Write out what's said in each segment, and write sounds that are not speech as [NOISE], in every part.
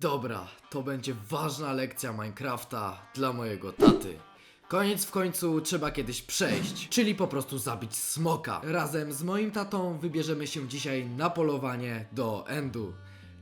Dobra, to będzie ważna lekcja Minecrafta dla mojego taty. Koniec w końcu trzeba kiedyś przejść, czyli po prostu zabić smoka. Razem z moim tatą wybierzemy się dzisiaj na polowanie do Endu.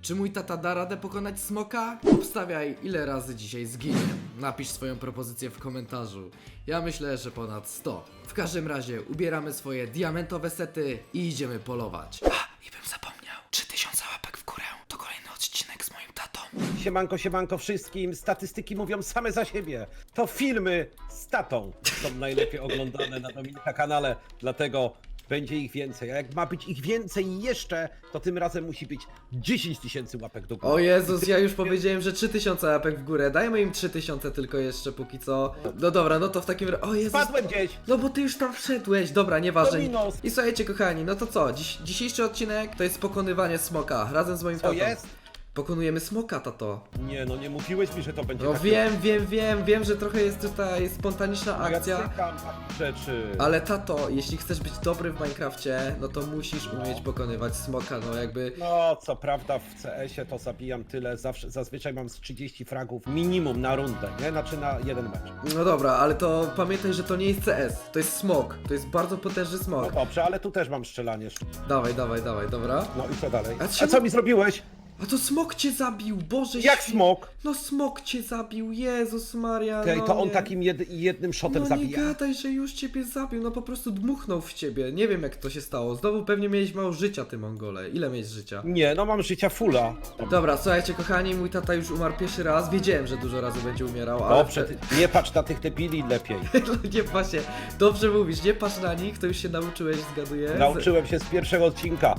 Czy mój tata da radę pokonać smoka? Obstawiaj ile razy dzisiaj zginie. Napisz swoją propozycję w komentarzu. Ja myślę, że ponad 100. W każdym razie ubieramy swoje diamentowe sety i idziemy polować. A, i bym zapomniał. 3000 łapek w górę to kolejny odcinek z moim tatą. Siemanko, siemanko wszystkim. Statystyki mówią same za siebie. To filmy z tatą są najlepiej oglądane na Dominika kanale, dlatego będzie ich więcej. A jak ma być ich więcej jeszcze, to tym razem musi być 10 tysięcy łapek do góry. O Jezus, ja już powiedziałem, że 3000 łapek w górę. Dajmy im 3000 tylko jeszcze póki co. No dobra, no to w takim razie. O Jezus. Spadłem gdzieś! No bo ty już tam wszedłeś, dobra, nieważne. Dominos. I słuchajcie kochani, no to co? Dziś, dzisiejszy odcinek to jest pokonywanie smoka razem z moim Co tatą. jest? Pokonujemy smoka, tato. Nie, no nie mówiłeś mi, że to będzie No takie... wiem, wiem, wiem, wiem, że trochę jest tutaj spontaniczna Ja akcja. takich rzeczy. Ale tato, jeśli chcesz być dobry w Minecrafcie, no to musisz umieć pokonywać smoka, no jakby. No, co prawda w CS-ie to zabijam tyle, zawsze, zazwyczaj mam z 30 fragów minimum na rundę, nie? Znaczy na jeden mecz. No dobra, ale to pamiętaj, że to nie jest CS, to jest smok. To jest bardzo potężny No smok. dobrze, ale tu też mam strzelanie. Dawaj, dawaj, dawaj, dobra. No i co dalej? A A, co mi zrobiłeś? A to smok cię zabił, Boże Jak święty. smok? No smok cię zabił, Jezus Maria. Tej, no to on nie. takim jed, jednym shotem No zabija. nie gadaj, że już ciebie zabił, no po prostu dmuchnął w ciebie. Nie wiem jak to się stało. Znowu pewnie miałeś mało życia, ty Mongole. Ile miałeś życia? Nie, no mam życia fulla. Dobra, słuchajcie kochani, mój tata już umarł pierwszy raz. Wiedziałem, że dużo razy będzie umierał, ale... Dobrze, ty, nie patrz na tych debili lepiej. [LAUGHS] No nie patrz się. Dobrze mówisz, nie patrz na nich, to już się nauczyłeś, zgaduję. Z- Nauczyłem się z pierwszego odcinka.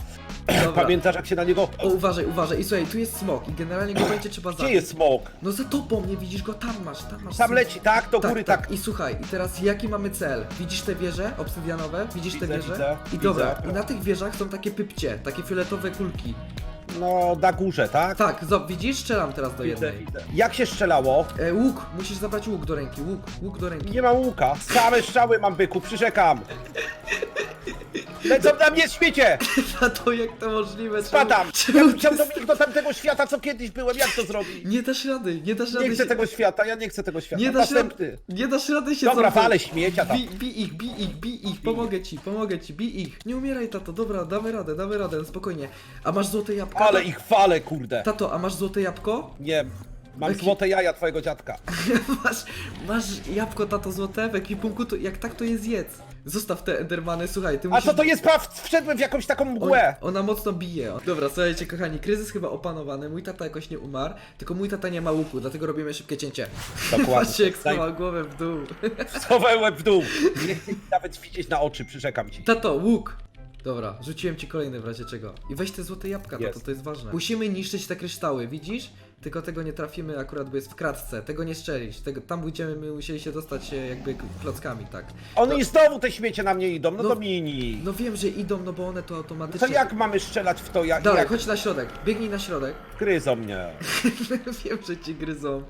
[CLEARS THROAT] Dobra. Pamiętasz jak się na niego... O, uważaj, uważaj. I słuchaj, tu jest smok i generalnie go będzie trzeba zabić. Gdzie jest smok? No za tobą, nie widzisz go, tam masz, tam masz. Tam smok. leci, tak? Do góry, tak. I słuchaj, i teraz jaki mamy cel? Widzisz te wieże obsydianowe? Widzisz te Widzę, wieże? widzę, I widzę. dobra, i na tych wieżach są takie pypcie, takie fioletowe kulki. No, na górze, tak? Tak, zob, widzisz? Strzelam teraz do Widzę, jednej. widzę. Jak się strzelało? E, łuk, musisz zabrać łuk do ręki, łuk, łuk do ręki. Nie mam łuka. Same strzały mam, byku, przyrzekam. Lecą na mnie śmiecie! [LAUGHS] A to jak to możliwe? Czemu- Spadam! Czemu Ja ty... chciałem Dominik do tamtego świata, co kiedyś byłem, jak to zrobić? Nie dasz rady, nie dasz rady Nie chcę się... tego świata, ja nie chcę tego świata. Nie dasz, Następny. rady, nie dasz rady się Dobra, cofnąć. śmiecia tam. Bij, bij ich, bij ich, bij ich, pomogę ci, pomogę ci, bij ich. Nie umieraj, tato, dobra, damy radę, damy radę, spokojnie. A masz złote jabłko? Ale ich fale, kurde. Tato, a masz złote jabłko? Nie, mam Jaki- złote jaja twojego dziadka. [LAUGHS] masz, masz jabłko, tato, złote w ekwipunku, to jak tak to jest jedz. Zostaw te endermany, słuchaj, ty A musisz... co to jest praw? Wszedłem w jakąś taką mgłę. ona mocno bije. Dobra, słuchajcie kochani, kryzys chyba opanowany, mój tata jakoś nie umarł, tylko mój tata nie ma łuku, dlatego robimy szybkie cięcie. Patrzcie [LAUGHS] jak schował głowę w dół. [LAUGHS] Schowałem łeb w dół. Nie chcę ci nawet widzieć na oczy, przyrzekam ci. Tato, łuk! Dobra, rzuciłem ci kolejny w razie czego. I weź te złote jabłka, Jest. tato, to jest ważne. Musimy niszczyć te kryształy, widzisz? Tylko tego nie trafimy akurat, bo jest w kratce. Tego nie strzelić. Tego, tam będziemy my musieli się dostać e, jakby klockami, tak. Oni znowu te śmiecie na mnie idą, no, No- to mini. No wiem, że idą, no bo one to automatycznie... To jak mamy strzelać w to? Jak, Dawaj, jak chodź na środek. Biegnij na środek. [LAUGHS] gryzą mnie? [LAUGHS] wiem, że ci gryzą.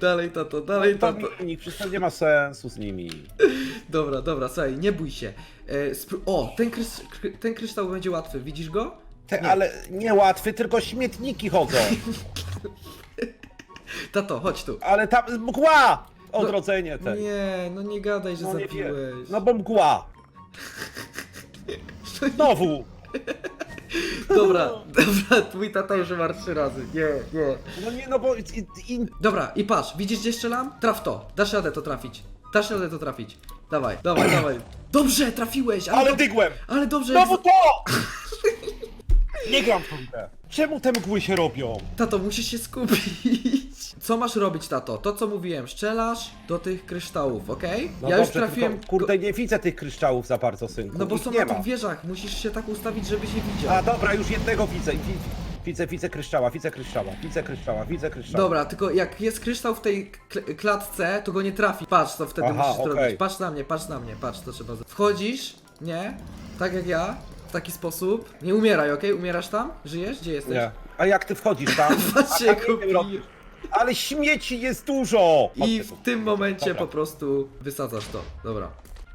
dalej, tato, dalej, To tato. mini, przecież to nie ma sensu z nimi. [LAUGHS] Dobra, dobra, słuchaj, nie bój się. E, spró- o, ten, krys kry- ten kryształ będzie łatwy, widzisz go? Te, Nie. ale niełatwy, tylko śmietniki chodzą. Tato, chodź tu. Ale tam mgła! Odrodzenie te. Nie, no nie gadaj, że No nie zabiłeś. No bo mgła. [LAUGHS] Znowu. Dobra, dobra, twój tata już umarł trzy razy. Nie, nie. No nie, no bo... I, i, Dobra, i patrz, widzisz gdzie strzelam? Traf to, dasz radę to trafić. Dasz radę to trafić. Dawaj, dawaj, dawaj. Dobrze, trafiłeś, ale, ale dygłem! ale dobrze. Znowu to! [LAUGHS] Nie gram w tą grę. Czemu te mgły się robią? Tato, musisz się skupić. Co masz robić, tato? To co mówiłem, strzelasz do tych kryształów, okej? No ja już dobrze, trafiłem. Tylko, kurde, nie widzę tych kryształów za bardzo, synku. No bo Ich są nie na ma. tych wieżach, musisz się tak ustawić, żebyś je widział. A dobra, już jednego widzę. Wi- Widzę, widzę kryształa, widzę kryształa, widzę kryształa, widzę kryształa. Dobra, tylko jak jest kryształ w tej kl- klatce, to go nie trafi. Patrz, co wtedy Aha, musisz okej. zrobić. Patrz na mnie, patrz na mnie, patrz, to trzeba zrobić. Wchodzisz, nie? Tak jak ja, taki sposób. Nie umieraj, okej? Umierasz tam? Żyjesz? Gdzie jesteś? Nie. A jak ty wchodzisz tam? [LAUGHS] Patrzcie, A robisz. Ale śmieci jest dużo! I Chodźcie w tym momencie Dobra. po prostu wysadzasz to. Dobra.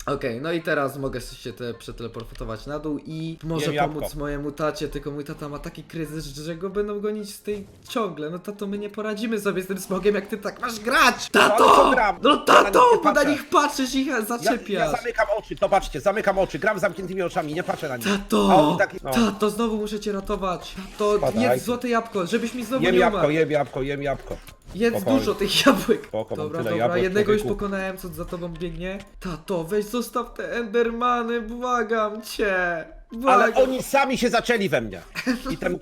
Okej, no i teraz mogę się te przeteleportować na dół i może Jem jabłko. pomóc mojemu tacie, tylko mój tata ma taki kryzys, że go będą gonić z tej ciągle. No tato, my nie poradzimy sobie z tym smogiem, jak ty tak masz grać! ale Tato! co gram? No Ja na tato, nich nie na patrzę. nich patrzysz i ich Ja, zaczepiasz. ja zamykam oczy, zobaczcie, zamykam oczy, gram z zamkniętymi oczami, nie patrzę na nich. A Tato! on taki, no. Tato, znowu muszę cię ratować. Tato, Spadaj. jedz złote jabłko, żebyś mi znowu Jem nie jabłko, umarł. jem jabłko, jem jabłko. Jedz dużo tych jabłek. Spoko, mam dobra, tyle dobra, jabłek, jednego już człowieku. pokonałem, co za tobą biegnie. Tato, weź zostaw te endermany, błagam cię. Błagam. Ale oni sami się zaczęli we mnie. I [LAUGHS] ten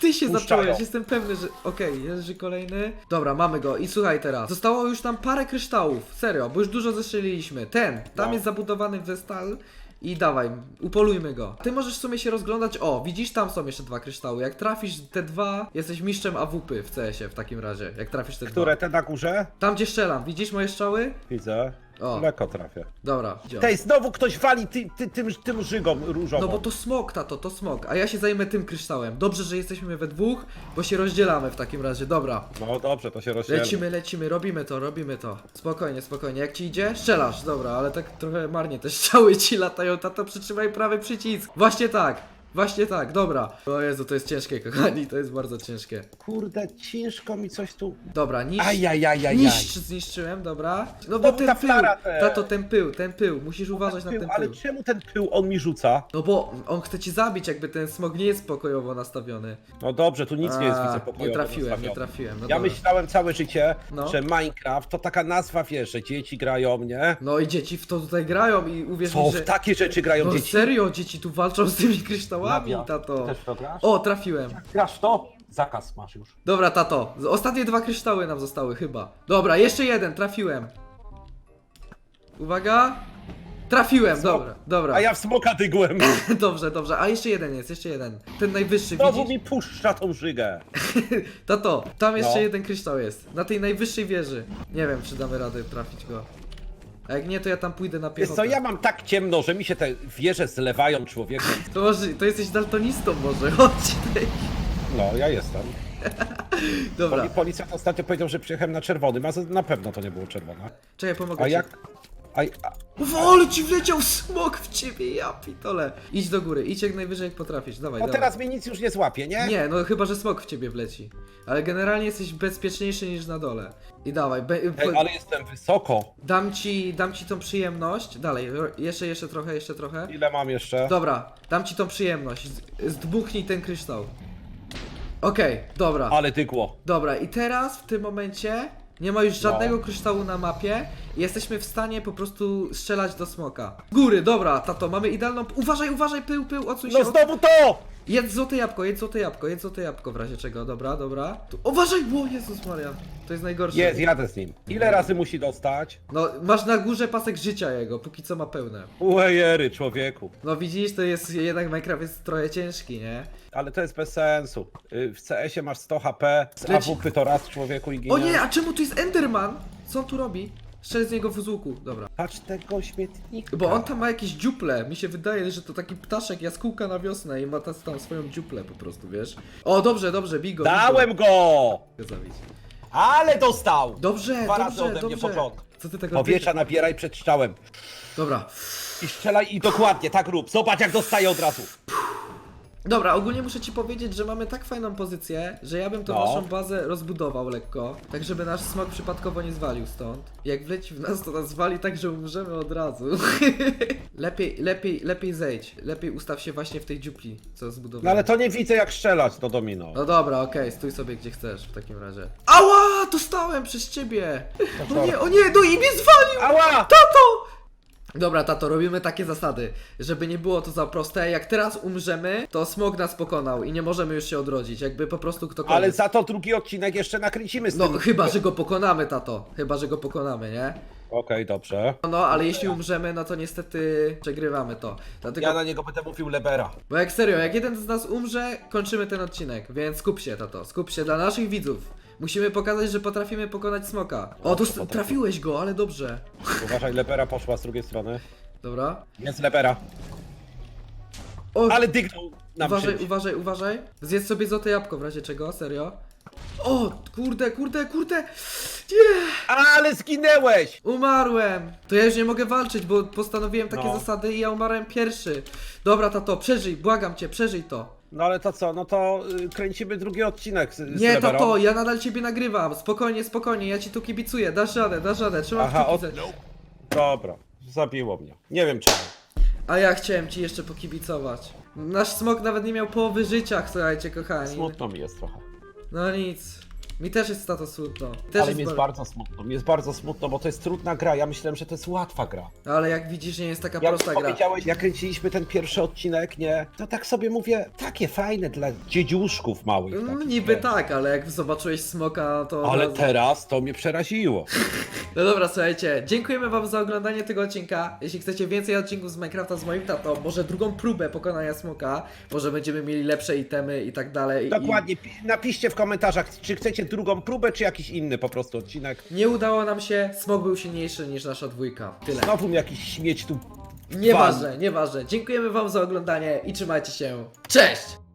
Ty się puszczają. zacząłeś, jestem pewny, że... Okej, leży kolejny. Dobra, mamy go. I słuchaj teraz. Zostało już tam parę kryształów. Serio, bo już dużo zestrzeliliśmy. Ten, tam No. jest zabudowany w stal. I dawaj, upolujmy go. Ty możesz w sumie się rozglądać. O, widzisz, tam są jeszcze dwa kryształy. Jak trafisz te dwa, jesteś mistrzem AWP w CS-ie w takim razie. Jak trafisz te Które, dwa. te na górze? Tam gdzie strzelam, widzisz moje strzały? Widzę. O. Lekko trafię. Dobra, idziemy. Tej, znowu ktoś wali ty, ty, tym, tym żygą różową. No bo to smok, tato, to smok. A ja się zajmę tym kryształem. Dobrze, że jesteśmy we dwóch, bo się rozdzielamy w takim razie. Dobra. No dobrze, to się rozdzieli. Lecimy, lecimy, robimy to, robimy to. Spokojnie, spokojnie. Jak ci idzie? Strzelasz, dobra, ale tak trochę marnie te [LAUGHS] strzały ci latają. Tato, przytrzymaj prawy przycisk. Właśnie tak. Właśnie tak, dobra. O Jezu, to jest ciężkie, kochani, to jest bardzo ciężkie. Kurde, ciężko mi coś tu... Dobra, niszcz. Ajajajajaj. Niszcz zniszczyłem, dobra. No bo ten ta pył, flara te. tato, ten pył, ten pył, musisz uważać na Pył, ten ale pył. czemu ten pył on mi rzuca? No bo on chce ci zabić, jakby ten smog nie jest pokojowo nastawiony. No dobrze, tu nic nie jest A, widzę pokojowo Nie trafiłem, nie nastawione. trafiłem. No Ja dobra. myślałem całe życie, No. że Minecraft to taka nazwa, wiesz, że dzieci grają, nie? No i dzieci w to tutaj grają i uwierz Co, mi, że... w takie rzeczy grają No dzieci? serio, dzieci tu walczą z tymi kryształami, Tato. Też w to grasz? O, trafiłem. Grasz w to? Zakaz masz już. Dobra, tato. z- Ostatnie dwa kryształy nam zostały chyba. Dobra, jeszcze jeden, trafiłem. Uwaga. Trafiłem, dobra, dobra. A ja w smoka dygłem. [LAUGHS] Dobrze, dobrze. A jeszcze jeden jest, jeszcze jeden. Ten najwyższy, Znowu widzisz? mi puszcza tą żygę. [LAUGHS] Tato, tam jeszcze No. jeden kryształ jest. Na tej najwyższej wieży. Nie wiem, czy damy radę trafić go. A jak nie, to ja tam pójdę na Wiesz piechotę. co, ja mam tak ciemno, że mi się te wieże zlewają człowieku. [LAUGHS] To, może, to jesteś daltonistą może, [LAUGHS] chodź tutaj. No, ja jestem. [LAUGHS] Dobra, Poli- Policjant ostatnio powiedział, że przyjechałem na czerwonym, a na pewno to nie było czerwone. czekaj, pomogę A ci. jak... A, a, O, ale ci wleciał smok w ciebie, ja pitole. Idź do góry, idź jak najwyżej jak potrafisz, dawaj, no dawaj. teraz mnie nic już nie złapie, nie? Nie, no chyba, że smok w ciebie wleci. Ale generalnie jesteś bezpieczniejszy niż na dole. I dawaj, be, Ej, ale jestem wysoko. dam ci, dam ci tą przyjemność. Dalej, ro- jeszcze, jeszcze trochę, jeszcze trochę. Ile mam jeszcze? Dobra, dam ci tą przyjemność. Z- Zdmuchnij ten kryształ. Okej, dobra. Ale dygło. Dobra, i teraz w tym momencie nie ma już żadnego kryształu na mapie i jesteśmy w stanie po prostu strzelać do smoka. Góry, dobra, tato, mamy idealną... Uważaj, uważaj, pył, pył, odsuń się. No od- znowu to! Jedz złote jabłko, jedz złote jabłko, jedz złote jabłko w razie czego, dobra, dobra. Tu... Uważaj, o Jezus Maria, to jest najgorsze. Jest, jadę z nim. Ile razy musi dostać? No, masz na górze pasek życia jego, póki co ma pełne. Uejery, człowieku. No widzisz, to jest, jednak Minecraft jest trochę ciężki, nie? Ale to jest bez sensu. Y, W CS-ie masz 100 HP, z Leci- AWP to raz człowieku i ginie. O nie, a czemu tu jest Enderman? Co on tu robi? Strzel z niego w łuku, dobra. Patrz tego śmietnika. Bo on tam ma jakieś dziuple. Mi się wydaje, że to taki ptaszek jaskółka na wiosnę i ma ta- tam swoją dziuplę po prostu, wiesz? O, dobrze, dobrze, bigo. Dałem go! Zabić. Ale dostał! Dobrze, Dwa razy dobrze, ode mnie dobrze. początek. Co ty tego Powietrza nabieraj przed strzałem. Dobra. I strzelaj i dokładnie, tak rób. Zobacz jak dostaje od razu. Dobra, ogólnie muszę ci powiedzieć, że mamy tak fajną pozycję, że ja bym tą No. naszą bazę rozbudował lekko, tak żeby nasz smok przypadkowo nie zwalił stąd. Jak wleci w nas, to nas zwali tak, że umrzemy od razu. [LAUGHS] lepiej, lepiej, lepiej zejdź. Lepiej ustaw się właśnie w tej dziupli, co zbudowałem. No ale to nie widzę jak strzelać do domino. No dobra, okej, stój sobie gdzie chcesz w takim razie. Ała! Dostałem przez ciebie! O nie, o nie, no i mnie zwalił! Ała! Tato! Dobra, tato, robimy takie zasady, żeby nie było to za proste. Jak teraz umrzemy, to smog nas pokonał i nie możemy już się odrodzić, jakby po prostu ktokolwiek. Ale za to drugi odcinek jeszcze nakręcimy z No, tym. chyba, że go pokonamy, tato. Chyba, że go pokonamy, nie? Okej, dobrze. No, ale jeśli umrzemy, no to niestety przegrywamy to. Dlatego, Ja na niego będę mówił Lebera. bo jak serio, jak jeden z nas umrze, kończymy ten odcinek, więc skup się, tato, skup się dla naszych widzów. Musimy pokazać, że potrafimy pokonać smoka. O, to potrafię. trafiłeś go, ale dobrze. Uważaj, Lebera poszła z drugiej strony. Dobra. Jest Lebera. O, Ale dygnął nam uważaj, czymś. uważaj, uważaj. Zjedz sobie złote jabłko w razie czego, serio. O, kurde, kurde, kurde. Ale zginęłeś! Umarłem! To ja już nie mogę walczyć, bo postanowiłem takie No. zasady i ja umarłem pierwszy. Dobra, tato, przeżyj, błagam cię, przeżyj to. No ale to co, no to y, kręcimy drugi odcinek z, z Nie, Reverą. tato, ja nadal ciebie nagrywam. Spokojnie, spokojnie, ja ci tu kibicuję. Dasz radę, dasz radę, trzymam Aha, kciuki od... Dobra, zabiło mnie. Nie wiem czemu. A ja chciałem ci jeszcze pokibicować. Nasz smok nawet nie miał połowy życia, słuchajcie, kochani. Smutno mi jest trochę. No nic. Mi też jest tato smutno. Też Ale mi jest bar- bardzo smutno, mi jest bardzo smutno, bo to jest trudna gra. Ja myślałem, że to jest łatwa gra. Ale jak widzisz, nie jest taka Jak prosta gra. powiedziałeś, jak kręciliśmy ten pierwszy odcinek, nie? To tak sobie mówię, takie fajne dla dziedziuszków małych. Mm, takich, Niby wiesz. tak, ale jak zobaczyłeś smoka, to. od Ale razu- teraz to mnie przeraziło. [LAUGHS] No dobra, słuchajcie, dziękujemy wam za oglądanie tego odcinka. Jeśli chcecie więcej odcinków z Minecrafta z moim tatą, może drugą próbę pokonania smoka, może będziemy mieli lepsze itemy i tak dalej. i- Dokładnie, pi- napiszcie w komentarzach, czy chcecie drugą próbę, czy jakiś inny po prostu odcinek. Nie udało nam się, smok był silniejszy niż nasza dwójka. Tyle. Znowu mi jakiś śmieć tu Nieważne, nieważne. Dziękujemy wam za oglądanie i trzymajcie się. Cześć!